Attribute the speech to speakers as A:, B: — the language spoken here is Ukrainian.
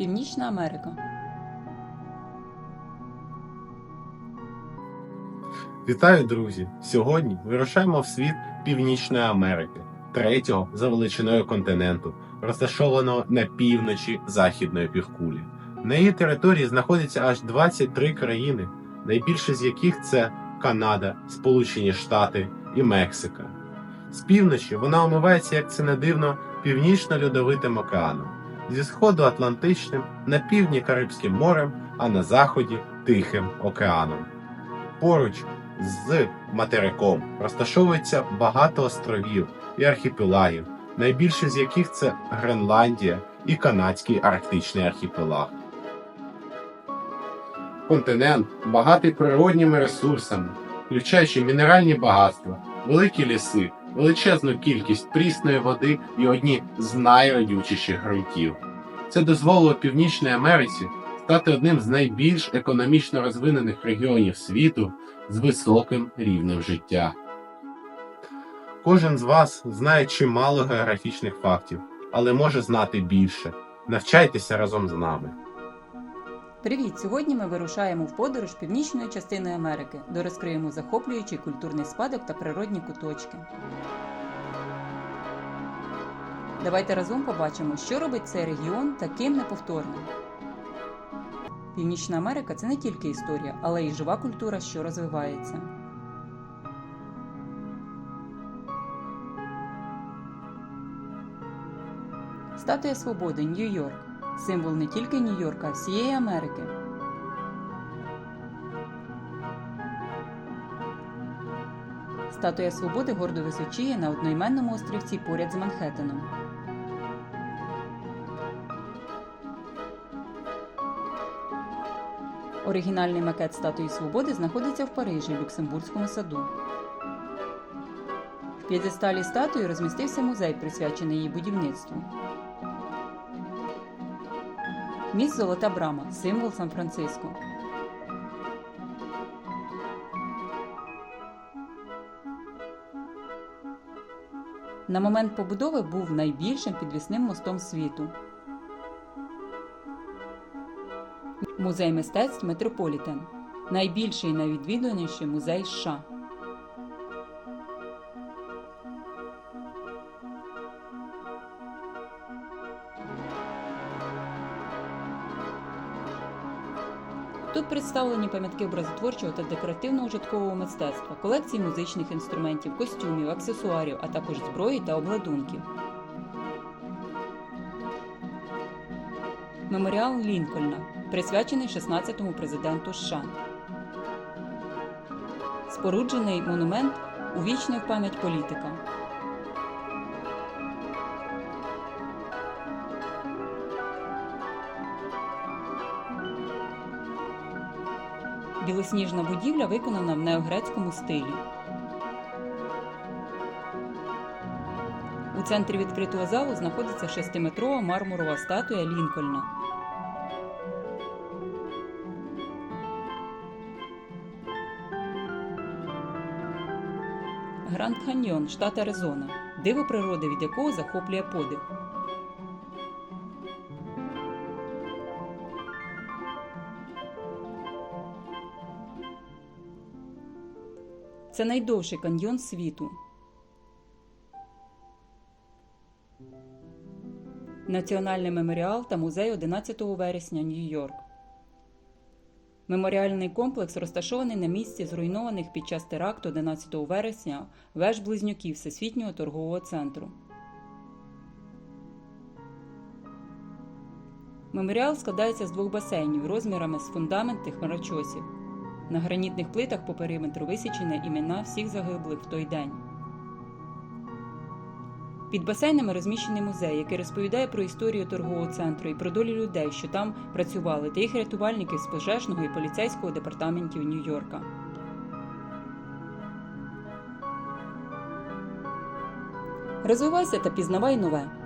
A: Північна Америка.
B: Вітаю, друзі! Сьогодні вирушаємо в світ Північної Америки, третього за величиною континенту, розташованого на півночі західної півкулі. На її території знаходяться аж 23 країни, найбільше з яких це Канада, Сполучені Штати і Мексика. З півночі вона омивається, як це не дивно, північно-льодовитим океаном, зі сходу Атлантичним, на півдні Карибським морем, а на заході Тихим океаном. Поруч з материком розташовується багато островів і архіпелагів, найбільше з яких це Гренландія і Канадський арктичний архіпелаг. Континент багатий природніми ресурсами, включаючи мінеральні багатства, великі ліси, величезну кількість прісної води і одні з найродючіших ґрунтів. Це дозволило Північній Америці стати одним з найбільш економічно розвинених регіонів світу з високим рівнем життя. Кожен з вас знає чимало географічних фактів, але може знати більше. Навчайтеся разом з нами.
A: Привіт! Сьогодні ми вирушаємо в подорож північною частиною Америки, де розкриємо захоплюючий культурний спадок та природні куточки. Давайте разом побачимо, що робить цей регіон таким неповторним. Північна Америка це не тільки історія, але й жива культура, що розвивається. Статуя Свободи, Нью-Йорк. Символ не тільки Нью-Йорка, а всієї Америки. Статуя Свободи гордо височіє на одноіменному острівці поряд з Манхеттеном. Оригінальний макет статуї Свободи знаходиться в Парижі, Люксембурзькому саду. В п'єдесталі статуї розмістився музей, присвячений її будівництву. Міст Золота Брама символ Сан-Франциско. На момент побудови був найбільшим підвісним мостом світу. Музей мистецтв Метрополітен найбільший і найвідвідуваніший музей США. Тут представлені пам'ятки образотворчого та декоративного житкового мистецтва, колекції музичних інструментів, костюмів, аксесуарів, а також зброї та обладунків. Меморіал Лінкольна, присвячений 16-му президенту США. Споруджений монумент увічнив пам'ять політика. Білосніжна будівля виконана в неогрецькому стилі. У центрі відкритого залу знаходиться шестиметрова мармурова статуя Лінкольна. Гранд Каньйон, штат Аризона, диво природи, від якого захоплює подих. Це найдовший каньйон світу. Національний меморіал та музей 11 вересня, Нью-Йорк. Меморіальний комплекс розташований на місці зруйнованих під час теракту 11 вересня веж близнюків Всесвітнього торгового центру. Меморіал складається з двох басейнів розмірами з фундаментних хмарочосів. На гранітних плитах по периметру висічені імена всіх загиблих в той день. Під басейнами розміщений музей, який розповідає про історію торгового центру і про долі людей, що там працювали, та їх рятувальників з пожежного і поліцейського департаментів Нью-Йорка. Розвивайся та пізнавай нове.